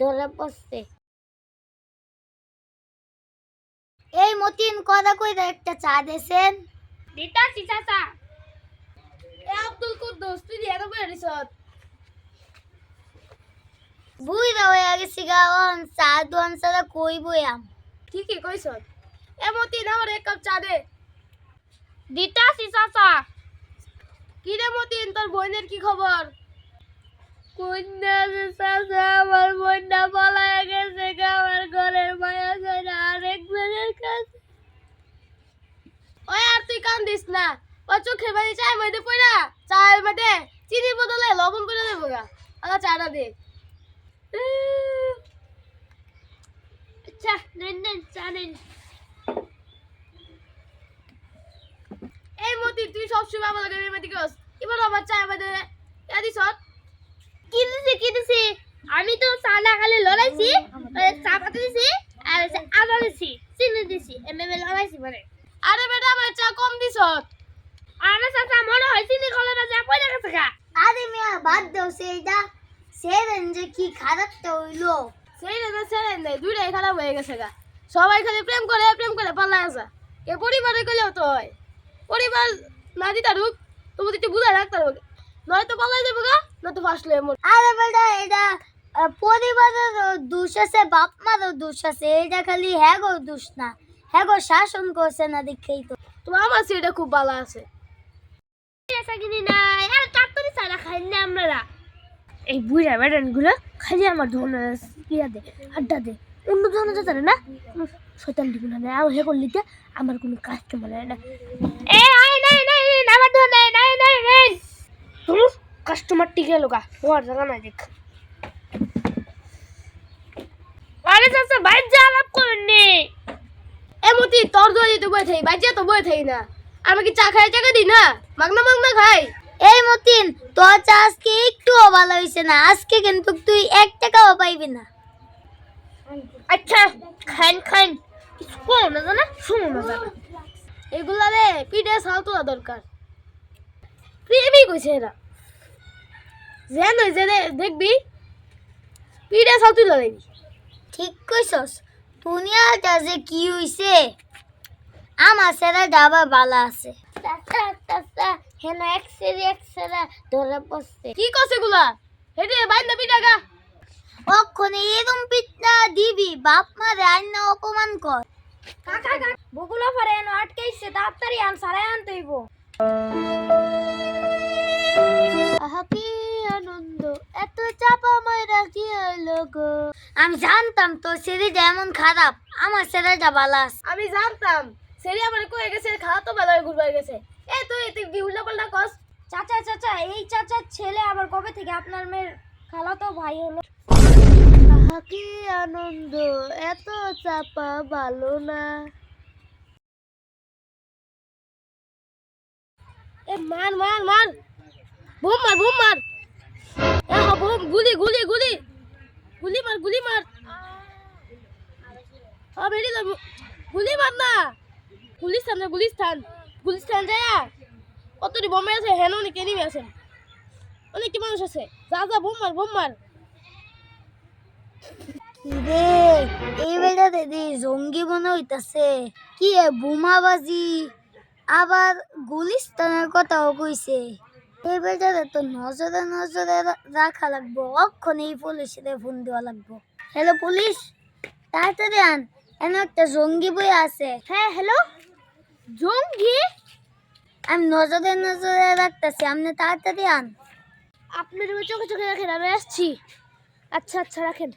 ধরে পড়ছে? এই মতিন কথা কইরা একটা চা দেছেন দিতাছি চাচা। এ আব্দুল কুদ্দুস তুই দিয়ে তো বেরিস বুইরা হয়ে গেছি গা অন চা দোয়ান সারা কই বয়াম ঠিকই কইছ এ মতিন আমার এক কাপ চা দে। দিতাছি চাচা। কি রে মতিন তোর বোনের কি খবর? আমার বোনটা পলায় গেছে আমার ঘরের মায়া করে আরেক বোনের কাছে। ওই আর তুই কান্দিস না। ও চোখের বাড়ি চায় মধ্যে পড়া চায়ের মধ্যে চিনির বদলে লবণ করে দেবো গা। আলা চাটা দে। আচ্ছা এই মতি, তুই সবসময় আমার লাগে মেয়েমাতি গস এবার আমার চা আমাদের ইয়া দিস কি দিছি কি দিছি আমি তো না খালি লড়াইছি মানে চা পাতা দিছি আর হচ্ছে আদা দিছি চিনি দিছি এমএমএ লড়াইছি মানে। আরে বেটা আমার চা কম দিছ। আরে চাচা মনে হয় চিনি কলে না যা কই দেখা থাকা আরে মিয়া বাদ দাও সেইটা। সেরেন যে কি খারাপটা হইল। সেই না ছেড়ে নেই দুইটাই খারাপ হয়ে গেছে গা। সবাই খালি প্রেম করে প্রেম করে পাল্লা আসা এ পরিবারে গেলেও তো হয়। পরিবার না দিতা রুক তবু তুই বুঝাই রাখতে হবে নয়তো পাল্লাই দেবো গা নয়তো ফাঁসলে এমন। আরে বেটা এটা পরিবারের দোষ আছে বাপ মারও দোষ আছে এটা খালি হ্যাঁ গো দোষ না। হ্যাঁ গো শাসন করছে না দেখেই তো। তোমার আমার সেটা খুব ভালো আছে। কিনি নাই। আর তাড়াতাড়ি সারা খাই না আমরা এই বুড়া বেড়ানগুলো খালি আমার ধরনের ইয়া দে আড্ডা দে। অন্য ধরনের যেতে না? শৈতান দিব না আর হে করলি তে আমার কোনো কাস্টমার না এ নাই নাই নাই নাই, আমার ধর নাই নাই নাই নাই কাস্টমার টিকে লোকা ওর জায়গা না দেখ। আরে চাচা বাইর যা আলাপ করনি এমতি তোর দোয়া তো বই থাই বাইজা তো বই থাই না। আমি কি চা খাই টাকা দিই না? মাগনা মাগনা খাই। এই মতিন তোর চা আজকে একটুও ভালো হয়েছে না। আজকে কিন্তু তুই এক টাকাও পাইবি না। আচ্ছা খান খান কিছু করো না জানা শুনো না জানা। এগুলা রে পিঠে সাল তোলা দরকার। প্রেমই কইছে এরা। যেন হয়েছে রে দেখবি পিঠে সাল তুলা দেখবি ঠিক কইছস দুনিয়াটা যে কি হইছে আমার সেরা ডাবা বালা আছে। চাচা চাচা হেন এক্সরে এক্সরে ধরে পড়ছে কি করছে এগুলা হেঁটে বাইন্দা পিঠা গা অক্ষণে এরম পিঠা দিবি বাপ মারে আইনা অপমান কর কাকা কাকা বগুলা পারে এনো আটকাইছে তাড়াতাড়ি আন সারাই আনতে হইব। আহা চাপা মাইরা কি হইল গো? আমি জানতাম তোর শরীরটা এমন খারাপ আমার ভালো আছে আমি জানতাম সেরি আমার কয়ে গেছে খাওয়া তো ভালো ঘুরবার গেছে। এ তুই তুই কি পাল্টা কস? চাচা চাচা এই চাচার ছেলে আবার কবে থেকে আপনার মেয়ের খালাতো ভাই হলো? কি আনন্দ এত চাপা ভালো না। এ মার মার মার। বোম মার বোম মার। গুলি গুলি গুলি। গুলি মার গুলি মার। গুলি মার না। বোমে আছে, হেন অনেক অনেকটি মানুষ আছে? যা যা, বোম মার বোম মার। রে? এই বেটা দিদি জঙ্গি মনে হইতাছে। কি বোমাবাজি? আবার গুলিস্তানের কথাও কইছে। এই বেটারে তো নজরে নজরে রাখা লাগবো। অক্ষণ এই পুলিশের ফোন দেওয়া লাগবো। Hello police? তাড়াতাড়ি আন। এন একটা জঙ্গি বই আছে। হ্যাঁ হ্যালো জঙ্গি? আমি নজরে নজরে রাখতেছি। আপনি তাড়াতাড়ি আন। আপনি চোখে চোখে রাখেন আমি আসছি। আচ্ছা আচ্ছা রাখেন।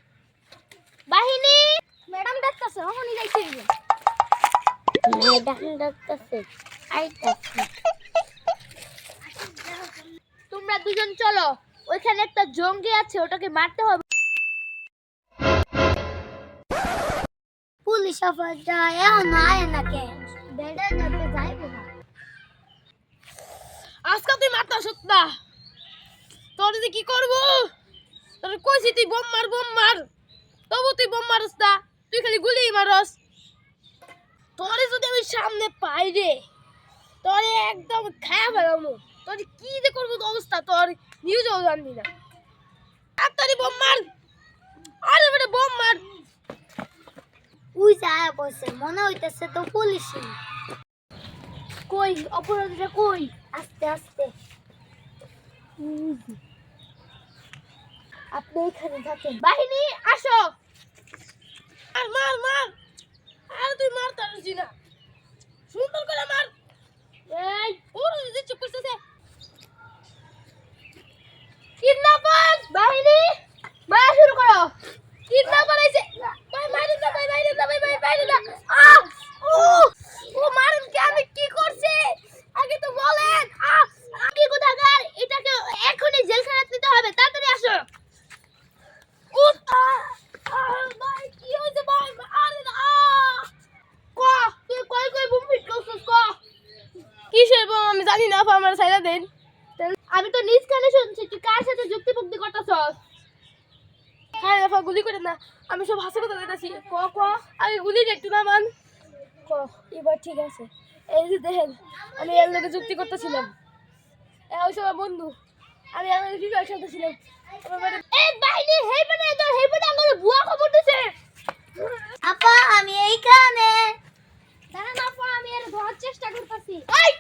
বাহিনী! ম্যাডাম ডাকতেছে ওখানে দিবেন ম্যাডাম ডাকতেছে। আইতাছে দুজন চলো। ওইখানে একটা জঙ্গি আছে ওটাকে মারতে হবে। পুলিশ অফারটা এখন আয় না কে বেড়ে যাতে যাইবে না। আজকে তুই মারতে আসত না তোর যে কি করব? তোর কইছি তুই বোম মার বোম মার। তবু তুই বোম মারস না তুই খালি গুলি মারস। তোরে যদি আমি সামনে পাই রে তোরে একদম খায়া ফেলামু। তোর কি যে করব অবস্থা? তোর নিউজেও জানবি না। তাড়াতাড়ি বোম মার! আরে বোম মার! উই যায় বসে মনে হইতেছে তো পুলিশই। কই অপরাধীরা কই? আস্তে আস্তে। আপনি এখানে থাকেন। বাহিনী আসো! আর মার মার! আর তুই মার তারছি না সুন্দর করে মার এই ওর দিদি চুপ করতেছে কিডন্যাপার বাহিনী মারা শুরু করো কিডন্যাপার আইছে ভাই মারি না ভাই মারি না ভাই ভাই মারি না আ ও ও মারেন কে আমি কি করছি আগে তো বলেন আ আগে কোথাকার এটাকে এখনই জেলখানাতে নিতে হবে তাড়াতাড়ি আসো ও আ আ, ভাই কি হয়েছে ভাই আরে না আ ক তুই কই কই বুম ফিট করছিস ক কিসের বম আমি জানি না আপা আমার সাইডা দেন। আমি তো নিজ কানে শুনছি তুই কার সাথে যুক্তি বুক্তি করতেছস? হ্যাঁ আপা গুলি করে না আমি সব হাসি কথা দিতেছি ক ক আগে গুলি একটু না মান? ক এবার ঠিক আছে। এই যে দেখেন আমি এর লোকে যুক্তি করতেছিলাম। এ ওই সব বন্ধু। আমি আমার ফিফা খেলতেছিলাম। এই বাহিনী হেই মানে তো হেই মানে আমার বুয়া খবর দিছে। আপা আমি এইখানে দাঁড়ান আপা আমি এর ধরার চেষ্টা করতেছি। এই